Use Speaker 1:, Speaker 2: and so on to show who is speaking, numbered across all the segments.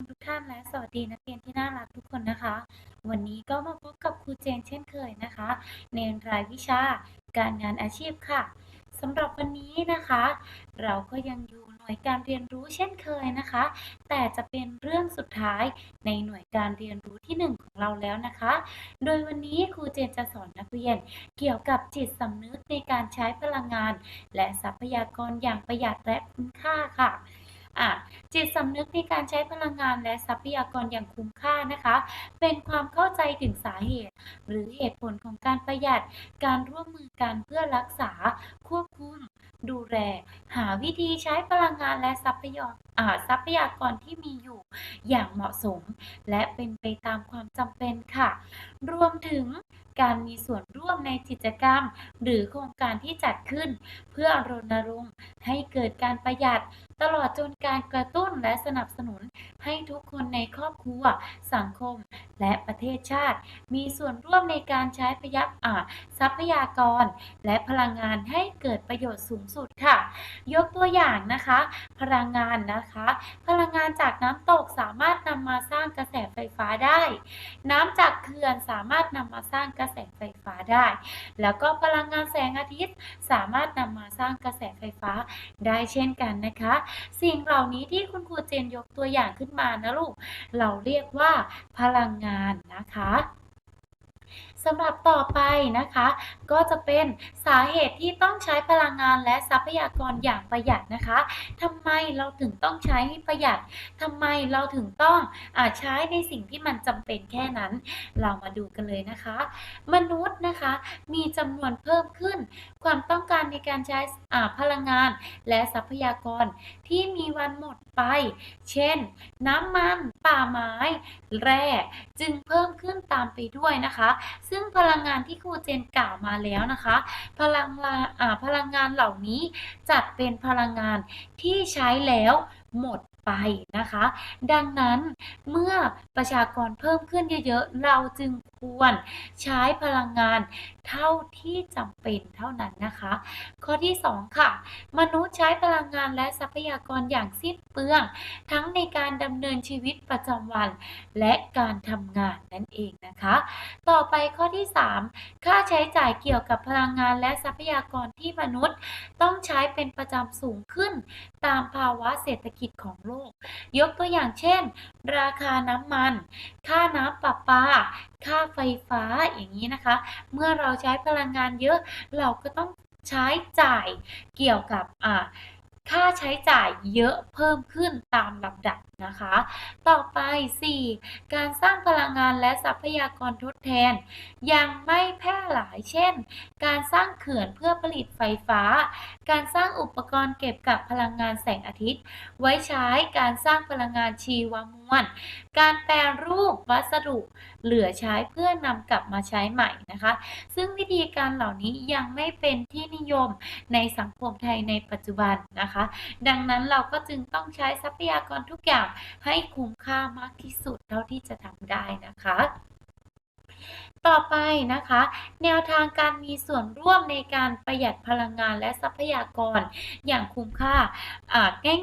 Speaker 1: ทุกท่านและสวัสดีนักเรียนที่น่ารักทุกคนนะคะ วันนี้ก็มาพบกับครูเจนเช่นเคยนะคะ ในรายวิชาการงานอาชีพค่ะสำหรับวันนี้นะคะ เราก็ยังอยู่หน่วยการเรียนรู้เช่นเคยนะคะ แต่จะเป็นเรื่องสุดท้ายในหน่วยการเรียนรู้ที่หนึ่งของเราแล้วนะคะ โดยวันนี้ครูเจนจะสอนนักเรียน เกี่ยวกับจิตสำนึกในการใช้พลังงาน และทรัพยากรอย่างประหยัดและคุ้มค่าค่ะ อะจิตสำนึกในการใช้พลังงานและทรัพยากรอย่างคุ้มค่านะคะ เป็นความเข้าใจถึงสาเหตุ หรือเหตุผลของการประหยัด การร่วมมือกันเพื่อรักษา ควบคุม ดูแล หาวิธีใช้พลังงานและทรัพยากรอ่าทรัพยากรที่มีอยู่อย่างเหมาะสม และเป็นไปตามความจำเป็นค่ะ รวมถึง การมีส่วนร่วมในกิจกรรม หรือโครงการที่จัดขึ้น เพื่อรณรงค์ให้เกิดการประหยัด ตลอดจนการกระตุ้นและสนับสนุน ให้ทุกคนในครอบครัว สังคม และประเทศชาติ มีส่วนร่วมในการใช้ประหยัดอ่าทรัพยากร และพลังงานให้เกิดประโยชน์สูงสุดค่ะ ยกตัวอย่างนะคะ พลังงานนะคะ พลังงานจากน้ำตกสามารถนำมาสร้างกระแสไฟฟ้าได้ น้ำจากเขื่อนสามารถนำมาสร้างกระแสไฟฟ้าได้ แล้วก็พลังงานแสงอาทิตย์สามารถนำมาสร้างกระแสไฟฟ้าได้เช่นกันนะคะ สิ่งเหล่านี้ที่คุณครูเจนยกตัวอย่างขึ้นมานะลูก เราเรียกว่าพลังงานนะคะ สำหรับต่อไปนะคะ ก็จะเป็นสาเหตุที่ต้องใช้พลังงานและทรัพยากรอย่างประหยัดนะคะทำไมเราถึงต้องใช้ให้ประหยัดทำไมเราถึงต้องอาใช้ในสิ่งที่มันจำเป็นแค่นั้น เรามาดูกันเลยนะคะ มนุษย์นะคะมีจำนวนเพิ่มขึ้น ความต้องการในการใช้พลังงาน และทรัพยากรที่มีวันหมดไป เช่น น้ำมัน ป่าไม้ แร่ จึงเพิ่มขึ้นตามไปด้วยนะคะ ซึ่งึ่งพลังงานที่ครูเจนกล่าวมาแล้วนะคะ พลังลาอ่าพลังงานเหล่านี้จัดเป็นพลังงานที่ใช้แล้วหมดไปนะคะ ดังนั้นเมื่อประชากรเพิ่มขึ้นเยอะๆ เราจึงควรใช้พลังงาน เท่าที่จำเป็นเท่านั้นนะคะ ข้อที่ 2 ค่ะ มนุษย์ใช้พลังงานและทรัพยากรอย่างสิ้นเปลือง ทั้งในการดำเนินชีวิตประจำวัน และการทำงานนั่นเองนะคะ ต่อไปข้อที่ 3 ค่าใช้จ่ายเกี่ยวกับพลังงานและทรัพยากรที่มนุษย์ ต้องใช้เป็นประจำสูงขึ้น ตามภาวะเศรษฐกิจของโลก ยกตัวอย่างเช่น ราคาน้ำมัน ค่าน้ำประปาค่าไฟฟ้าอย่างนี้นะคะ เมื่อเราใช้พลังงานเยอะเราก็ต้องใช้จ่ายเกี่ยวกับอ่า ค่าใช้จ่ายเยอะเพิ่มขึ้นตามลำดับนะคะ ต่อไป 4. การสร้างพลังงานและทรัพยากรทดแทน ยังไม่แพร่หลายเช่น การสร้างเขื่อนเพื่อผลิตไฟฟ้า การสร้างอุปกรณ์เก็บกักพลังงานแสงอาทิตย์ ไว้ใช้การสร้างพลังงานชีวมวล การแปรรูปวัสดุเหลือใช้เพื่อนำกลับมาใช้ใหม่นะคะ ซึ่งวิธีการเหล่านี้ยังไม่เป็นที่นิยมในสังคมไทยในปัจจุบันนะคะดังนั้นเราก็จึงต้องใช้ทรัพยากรทุกอย่างให้คุ้มค่ามากที่สุดเท่าที่จะทำได้นะคะ ต่อไปนะคะ แนวทางการมีส่วนร่วมในการประหยัดพลังงานและทรัพยากรอย่างคุ้มค่า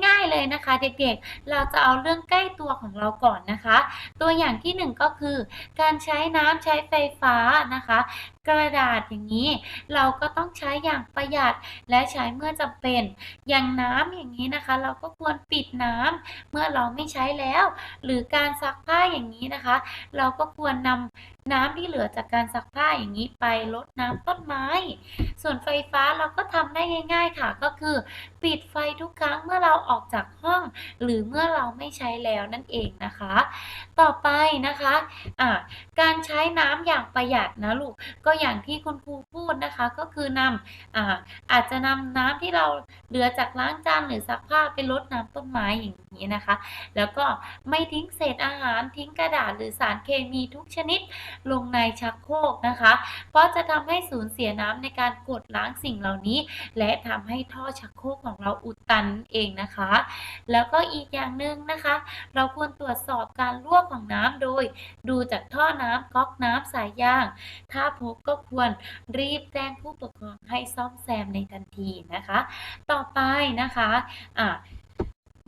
Speaker 1: ง่ายๆเลยนะคะ เด็กๆ เราจะเอาเรื่องใกล้ตัวของเราก่อนนะคะ ตัวอย่างที่หนึ่งก็คือ การใช้น้ำใช้ไฟฟ้านะคะ กระดาษอย่างนี้ เราก็ต้องใช้อย่างประหยัดและใช้เมื่อจำเป็น อย่างน้ำอย่างนี้นะคะ เราก็ควรปิดน้ำเมื่อเราไม่ใช้แล้ว หรือการซักผ้าอย่างนี้นะคะ เราก็ควรนำน้ำที่เหลือจากการซักผ้าอย่างนี้ไปรดน้ำต้นไม้ ส่วนไฟฟ้าเราก็ทำได้ง่าย ๆค่ะ ก็คือ ปิดไฟทุกครั้งเมื่อเราออกจากห้อง หรือเมื่อเราไม่ใช้แล้วนั่นเองนะคะ ต่อไปนะคะอ่าการใช้น้ำอย่างประหยัดนะลูกก็อย่างที่คุณครูพูดนะคะก็คือนำอาอาจจะนำน้ำที่เราเหลือจากล้างจานหรือซักผ้าไปรดน้ำต้นไม้อย่าง นี้นะคะ แล้วก็ไม่ทิ้งเศษอาหารทิ้งกระดาษหรือสารเคมีทุกชนิดลงในชักโครกนะคะ เพราะจะทำให้สูญเสียน้ำในการกดล้างสิ่งเหล่านี้ และทำให้ท่อชักโครกของเราอุดตันเองนะคะ แล้วก็อีกอย่างหนึ่งนะคะ เราควรตรวจสอบการรั่วของน้ำโดย ดูจากท่อน้ำก๊อกน้ำสายยาง ถ้าพบก็ควรรีบแจ้งผู้ปกครองให้ซ่อมแซมในทันทีนะคะ ต่อไปนะคะอะ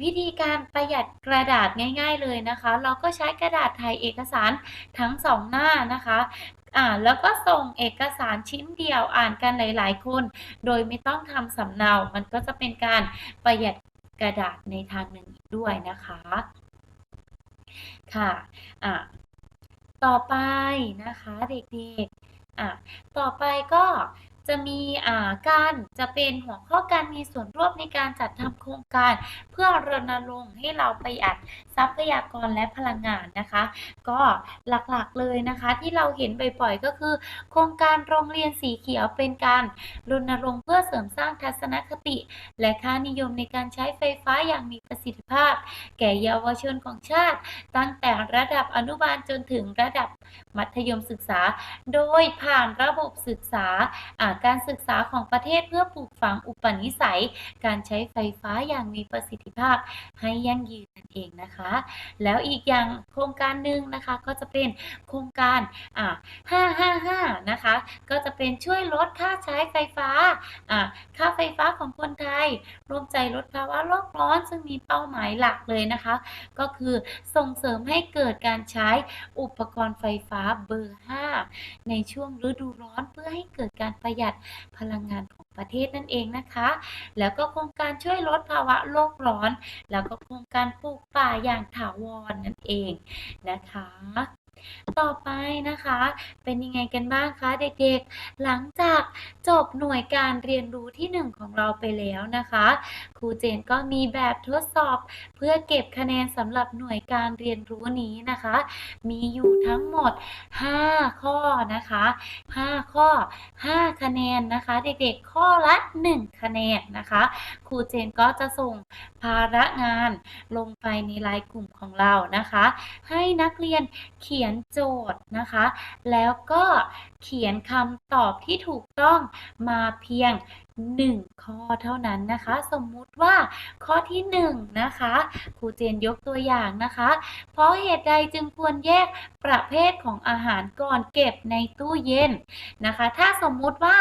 Speaker 1: วิธีการประหยัดกระดาษง่าย ๆเลยนะคะ เราก็ใช้กระดาษถ่ายเอกสารทั้ง2หน้านะคะอ่าแล้วก็ส่งเอกสารชิ้นเดียวอ่านกันหลาย ๆ คน โดยไม่ต้องทำสำเนา มันก็จะเป็นการประหยัดกระดาษในทางหนึ่งด้วยนะคะ ค่ะอ่าต่อไปนะคะเด็กๆอ่าต่อไปก็ จะมีอ่าการจะเป็นหัวข้อการมีส่วนร่วมในการจัดทำโครงการ เพื่อรณรงค์ให้เราประหยัดทรัพยากรและพลังงานนะคะ ก็หลักๆเลยนะคะที่เราเห็นบ่อยๆก็คือ โครงการโรงเรียนสีเขียวเป็นการรณรงค์เพื่อเสริมสร้างทัศนคติ และค่านิยมในการใช้ไฟฟ้าอย่างมีประสิทธิภาพ แก่เยาวชนของชาติ ตั้งแต่ระดับอนุบาลจนถึงระดับมัธยมศึกษา โดยผ่านระบบศึกษาอ่าการศึกษาของประเทศเพื่อปลูกฝังอุปนิสัย การใช้ไฟฟ้าอย่างมีประสิทธิภาพให้ยั่งยืนนั่นเองนะคะ แล้วอีกอย่างโครงการหนึ่งนะคะก็จะเป็นโครงการอ่า555 นะคะ ก็จะเป็นช่วยลดค่าใช้ไฟฟ้าอ่าค่าไฟฟ้าของคนไทยร่วมใจลดภาวะโลกร้อนซึ่งมีเป้าหมายหลักเลยนะคะ ก็คือส่งเสริมให้เกิดการใช้อุปกรณ์ไฟฟ้าเบอร์ 5 ในช่วงฤดูร้อนเพื่อให้เกิดการประหยัดพลังงานของประเทศนั่นเองนะคะ แล้วก็โครงการช่วยลดภาวะโลกร้อน แล้วก็โครงการปลูกป่าอย่างถาวรนั่นเองนะคะ ต่อไปนะคะ เป็นยังไงกันบ้างคะเด็กๆ หลังจากจบหน่วยการเรียนรู้ที่ 1 ของเราไปแล้วนะคะ ครูเจนก็มีแบบทดสอบ เพื่อเก็บคะแนนสำหรับหน่วยการเรียนรู้นี้นะคะ มีอยู่ทั้งหมด 5 ข้อนะคะ 5 ข้อ 5 คะแนนนะคะ เด็กๆ ข้อละ 1 คะแนนนะคะ ครูเจนก็จะส่งภาระงานลงไปในไลน์กลุ่มของเรานะคะ ให้นักเรียนเขียนโจทย์นะคะ แล้วก็เขียนคำตอบที่ถูกต้องมาเพียง 1 ข้อเท่านั้นนะคะ สมมุติว่าข้อที่ 1 นะคะครูเจนยกตัวอย่างนะคะ เพราะเหตุใดจึงควรแยกประเภทของอาหารก่อนเก็บในตู้เย็นนะคะ ถ้าสมมุติว่า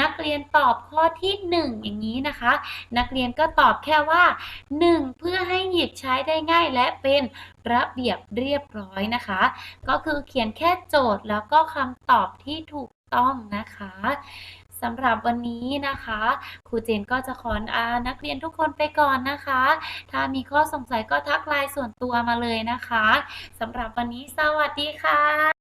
Speaker 1: นักเรียนตอบข้อที่ 1 อย่างนี้นะคะ นักเรียนก็ตอบแค่ว่า 1 เพื่อให้หยิบใช้ได้ง่ายและเป็นระเบียบเรียบร้อยนะคะ ก็คือเขียนแค่โจทย์แล้วก็คำตอบที่ที่ถูกต้องนะคะสำหรับวันนี้นะคะครูเจนก็จะขออานักเรียนทุกคนไปก่อนนะคะ ถ้ามีข้อสงสัยก็ทักไลน์ส่วนตัวมาเลยนะคะสำหรับวันนี้สวัสดีค่ะ